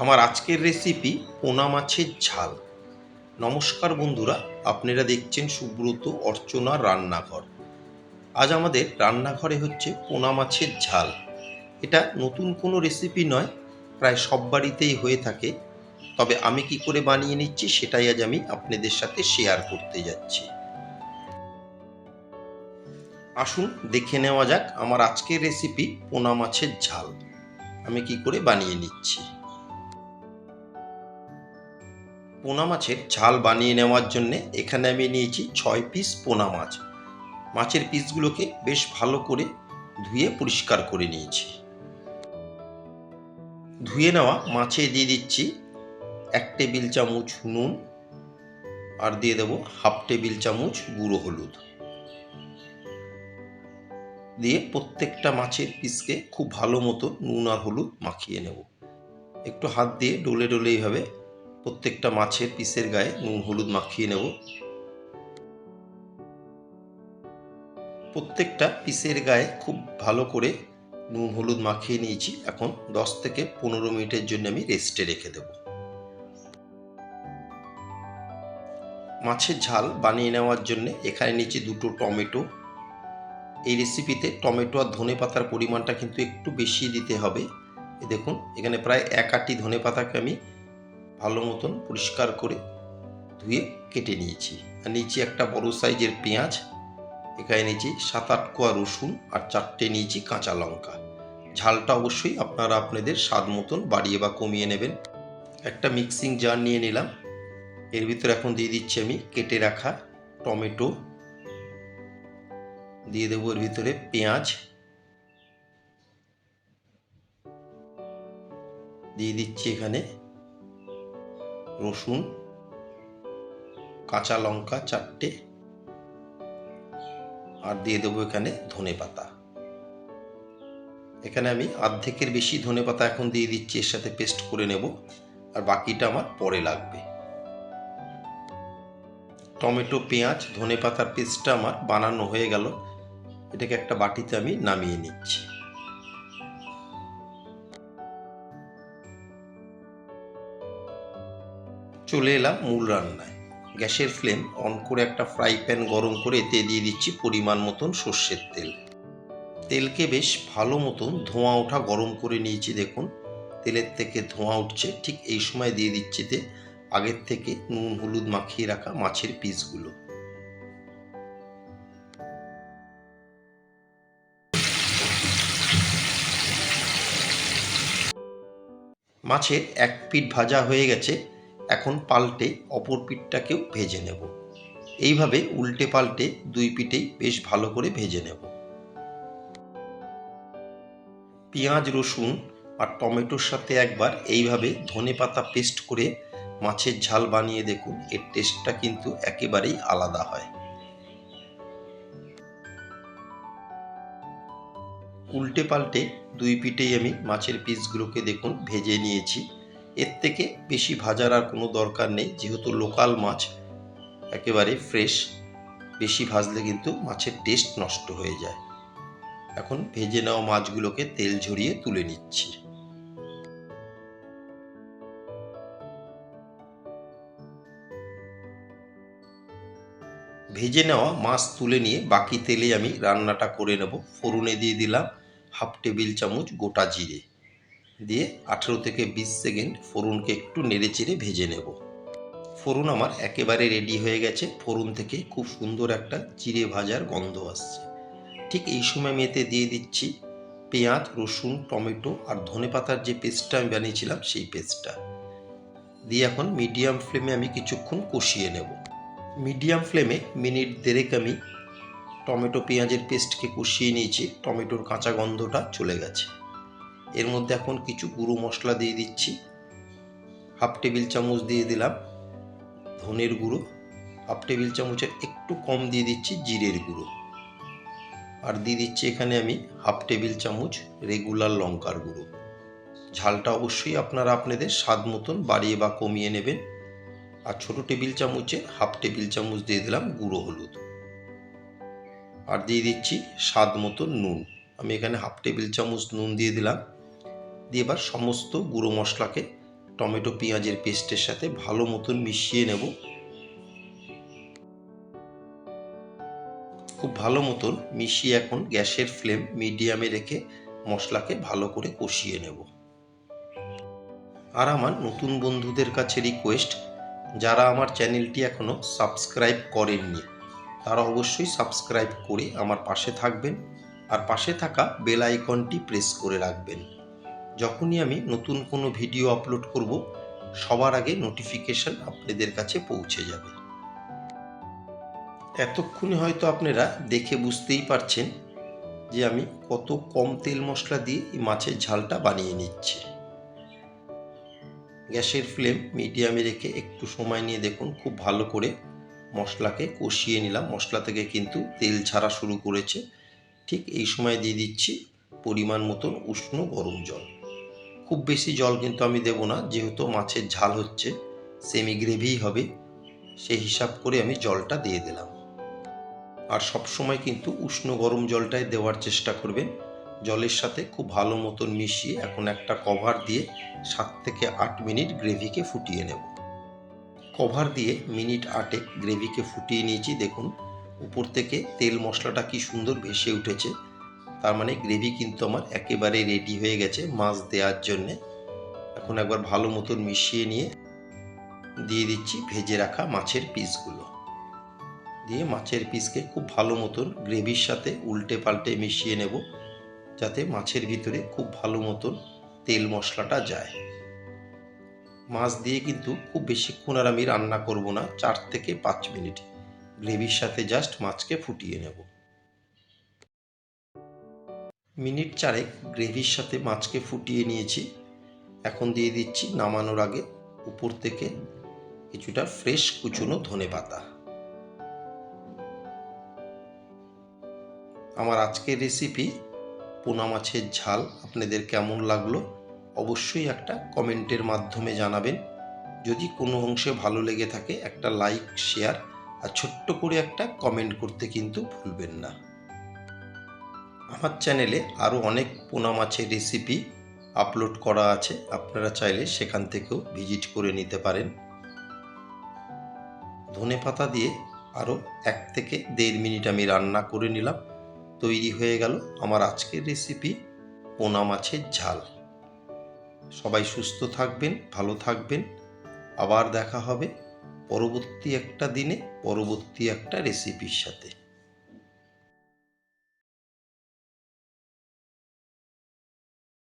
আমার আজকের রেসিপি পোনা মাছের ঝাল। নমস্কার বন্ধুরা, আপনারা দেখছেন সুব্রত অর্চনা রান্নাঘর। আজ আমাদের রান্নাঘরে হচ্ছে পোনা মাছের ঝাল। এটা নতুন কোনো রেসিপি নয়, প্রায় সব বাড়িতেই হয়ে থাকে। তবে আমি কি করে বানিয়ে নিচ্ছি সেটাই আজ আমি আপনাদের সাথে শেয়ার করতে যাচ্ছি। আসুন দেখে নেওয়া যাক আমার আজকের রেসিপি পোনা মাছের ঝাল। আমি কি করে বানিয়ে নিচ্ছি? পোনা মাছের ঝাল বানিয়ে নেওয়ার জন্য এখানে আমি নিয়েছি ছয় পিস পোনা মাছ। মাছের পিসগুলোকে বেশ ভালো করে ধুয়ে পরিষ্কার করে নিয়েছি। ধুয়ে নেওয়া মাছে দিয়ে দিচ্ছি এক টেবিল চামচ নুন আর দিয়ে দেবো হাফ টেবিল চামচ গুঁড়ো হলুদ। দিয়ে প্রত্যেকটা মাছের পিসকে খুব ভালো মতো নুন আর হলুদ মাখিয়ে নেব। একটু হাত দিয়ে ডলে ডলে এইভাবে প্রত্যেকটা মাছের পিসের গায়ে নুন, হলুদ মাখিয়ে নেব। প্রত্যেকটা পিসের গায়ে খুব ভালো করে নুন, হলুদ মাখিয়ে নিয়েছি। এখন দশ থেকে পনেরো মিনিটের জন্য আমি রেস্টে রেখে দেব। মাছের ঝাল বানিয়ে নেওয়ার জন্য এখানে নিয়েছি দুটো টমেটো। এই রেসিপিতে টমেটো আর ধনে পাতার পরিমাণটা কিন্তু একটু বেশি দিতে হবে। দেখুন, এখানে প্রায় এক আটি ধনে পাতাকে আমি ভালো মতন পরিষ্কার করে ধুয়ে কেটে নিয়েছি। আর নিচে একটা বড় সাইজের পেঁয়াজ, এখানে নিয়েছি সাত আট কোয়া রসুন আর চারটে নিয়েছি কাঁচা লঙ্কা। ঝালটা অবশ্যই আপনারা আপনাদের স্বাদ মতন বাড়িয়ে বা কমিয়ে নেবেন। একটা মিক্সিং জার নিয়ে নিলাম। এর ভিতরে এখন দিয়ে দিচ্ছি আমি কেটে রাখা টমেটো। দিয়ে দেবো এর ভিতরে পেঁয়াজ। দিয়ে দিচ্ছি এখানে রসুন, কাঁচা লঙ্কা চারটে, আর দিয়ে দেবো এখানে ধনে পাতা। এখানে আমি অর্ধেকের বেশি ধনে পাতা এখন দিয়ে দিচ্ছি, এর সাথে পেস্ট করে নেব, আর বাকিটা আমার পরে লাগবে। টমেটো, পেঁয়াজ, ধনে পাতার পেস্টটা আমার বানানো হয়ে গেল। এটাকে একটা বাটিতে আমি নামিয়ে নিচ্ছি। চলে এলাম মূল রান্নায়। গ্যাসের ফ্লেম অন করে একটা ফ্রাই প্যান গরম করে এতে দিয়ে দিচ্ছি পরিমাণ মতন সর্ষের তেল। তেলকে বেশ ভালো মতন ধোঁয়া ওঠা গরম করে নিয়েছি দেখুন। তেলের থেকে ধোঁয়া উঠছে, ঠিক এই সময় দিয়ে দিচ্ছি তে আগের থেকে নুন, হলুদ মাখিয়ে রাখা মাছের পিসগুলো। মাছের এক পিঠ ভাজা হয়ে গেছে। এখন পাল্টে অপর পিঠটাকেও ভেজে নেব। এইভাবে উল্টে পাল্টে দুই পিঠেই বেশ ভালো করে ভেজে নেব। পেঁয়াজ, রসুন আর টমেটোর সাথে একবার এইভাবে ধনে পাতা পেস্ট করে মাছের ঝাল বানিয়ে দেখুন, এর টেস্টটা কিন্তু একেবারেই আলাদা হয়। উল্টে পাল্টে দুই পিঠেই আমি মাছের পিসগুলোকে দেখুন, ভেজে নিয়েছি। এর থেকে বেশি ভাজার আর কোনো দরকার নেই, যেহেতু লোকাল মাছ একেবারে ফ্রেশ বেশি ভাজলে কিন্তু মাছের টেস্ট নষ্ট হয়ে যায়। এখন ভেজে নেওয়া মাছগুলোকে তেল ঝরিয়ে তুলে নিচ্ছি। ভেজে নেওয়া মাছ তুলে নিয়ে বাকি তেলে আমি রান্নাটা করে নেব। ফোড়নে দিয়ে দিলাম হাফ টেবিল চামচ গোটা জিরে। দিয়ে আঠেরো থেকে বিশ সেকেন্ড ফোড়নকে একটু নেড়ে চেড়ে ভেজে নেব। ফোড়ন আমার একেবারে রেডি হয়ে গেছে। ফোড়ন থেকে খুব সুন্দর একটা জিরে ভাজার গন্ধ আসছে। ঠিক এই সময় আমি এতে দিয়ে দিচ্ছি পেঁয়াজ, রসুন, টমেটো আর ধনে পাতার যে পেস্টটা আমি বানিয়েছিলাম সেই পেস্টটা। দিয়ে এখন মিডিয়াম ফ্লেমে আমি কিছুক্ষণ কষিয়ে নেব। মিডিয়াম ফ্লেমে মিনিট দেড়েক আমি টমেটো, পেঁয়াজের পেস্টকে কষিয়ে নিয়েছি। টমেটোর কাঁচা গন্ধটা চলে গেছে। এর মধ্যে এখন কিছু গুঁড়ো মশলা দিয়ে দিচ্ছি। হাফ টেবিল চামচ দিয়ে দিলাম ধনের গুঁড়ো। হাফ টেবিল চামচের একটু কম দিয়ে দিচ্ছি জিরের গুঁড়ো। আর দিয়ে দিচ্ছি এখানে আমি হাফ টেবিল চামচ রেগুলার লঙ্কার গুঁড়ো। ঝালটা অবশ্যই আপনারা আপনাদের স্বাদ মতন বাড়িয়ে বা কমিয়ে নেবেন। আর ছোটো টেবিল চামচে হাফ টেবিল চামচ দিয়ে দিলাম গুঁড়ো হলুদ। আর দিয়ে দিচ্ছি স্বাদ মতন নুন। আমি এখানে হাফ টেবিল চামচ নুন দিয়ে দিলাম। দিয়ে এবার সমস্ত গুঁড়ো মশলাকে টমেটো পেঁয়াজের পেস্টের সাথে ভালো মতন মিশিয়ে নেব। খুব ভালো মতন মিশিয়ে এখন গ্যাসের ফ্লেম মিডিয়ামে রেখে মশলাকে ভালো করে কষিয়ে নেব। আর আমার নতুন বন্ধুদের কাছে রিকোয়েস্ট, যারা আমার চ্যানেলটি এখনও সাবস্ক্রাইব করেননি, তারা অবশ্যই সাবস্ক্রাইব করে আমার পাশে থাকবেন আর পাশে থাকা বেল আইকনটি প্রেস করে রাখবেন। যখনই আমি নতুন কোনো ভিডিও আপলোড করব, সবার আগে নোটিফিকেশন আপনাদের কাছে পৌঁছে যাবে। এতক্ষণে হয়তো আপনারা দেখে বুঝতেই পারছেন যে আমি কত কম তেল মশলা দিয়ে এই মাছের ঝালটা বানিয়ে নিচ্ছি। গ্যাসের ফ্লেম মিডিয়ামে রেখে একটু সময় নিয়ে দেখুন, খুব ভালো করে মশলাকে কষিয়ে নিলাম। মশলা থেকে কিন্তু তেল ছাড়া শুরু করেছে। ঠিক এই সময় দিয়ে দিচ্ছি পরিমাণ মতন উষ্ণ গরম জল। খুব বেশি জল কিন্তু আমি দেব না, যেহেতু মাছের ঝাল হচ্ছে সেমি গ্রেভিই হবে, সেই হিসাব করে আমি জলটা দিয়ে দিলাম। আর সব সময় কিন্তু উষ্ণ গরম জলটাই দেওয়ার চেষ্টা করবেন, জলের সাথে খুব ভালো মতন মিশিয়ে এখন একটা কভার দিয়ে সাত থেকে আট মিনিট গ্রেভিকে ফুটিয়ে নেব। কভার দিয়ে মিনিট আটেক গ্রেভিকে ফুটিয়ে নিয়েছি, দেখুন, উপর থেকে তেল মশলাটা কি সুন্দর ভেসে উঠেছে। তার মানে গ্রেভি কিন্তু আমার একেবারে রেডি হয়ে গেছে মাছ দেওয়ার জন্যে। এখন একবার ভালো মতন মিশিয়ে নিয়ে দিয়ে দিচ্ছি ভেজে রাখা মাছের পিসগুলো দিয়ে মাছের পিসকে খুব ভালো মতন গ্রেভির সাথে উল্টে পাল্টে মিশিয়ে নেব, যাতে মাছের ভিতরে খুব ভালো মতন তেল মশলাটা যায়। মাছ দিয়ে কিন্তু খুব বেশিক্ষণ আর আমি রান্না করব না, চার থেকে পাঁচ মিনিট। গ্রেভির সাথে জাস্ট মাছকে ফুটিয়ে নেব। মিনিট চারেক গ্রেভির সাথে মাছকে ফুটিয়ে নিয়েছি। এখন দিয়ে দিচ্ছি নামানোর আগে উপর থেকে কিছুটা ফ্রেশ কুচুনো ধনে পাতা। আমার আজকের রেসিপি পোনা মাছের ঝাল আপনাদের কেমন লাগল অবশ্যই একটা কমেন্টের মাধ্যমে জানাবেন। যদি কোনো অংশে ভালো লেগে থাকে একটা লাইক, শেয়ার আর ছোট্ট করে একটা কমেন্ট করতে কিন্তু ভুলবেন না। আমার চ্যানেলে আরও অনেক পোনা মাছের রেসিপি আপলোড করা আছে। আপনারা চাইলে সেখান থেকেও ভিজিট করে নিতে পারেন। ধনে পাতা দিয়ে আরও এক থেকে দেড় মিনিট আমি রান্না করে নিলাম। তৈরি হয়ে গেল আমার আজকের রেসিপি পোনা মাছের ঝাল। সবাই সুস্থ থাকবেন, ভালো থাকবেন। আবার দেখা হবে পরবর্তী একটা দিনে, পরবর্তী একটা রেসিপির সাথে।